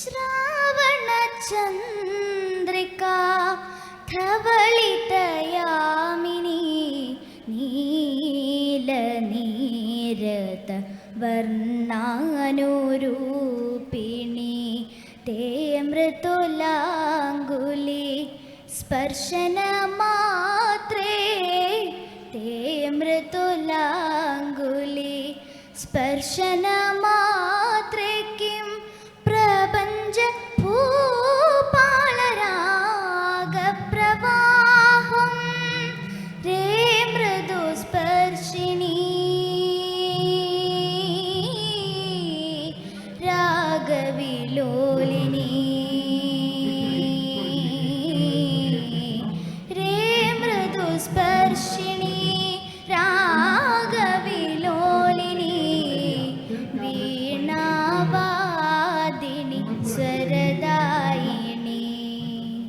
श्रावणचन्द्रिका धवलितयामिनी नीलनीरत വർണ്ണാനുരൂപിണി തേ മൃദുലാങ്കുലി സ്പർശനമാത്രേ തേ മൃദുലാങ്കുലി സ്പർശനമാ വിലോലിനീ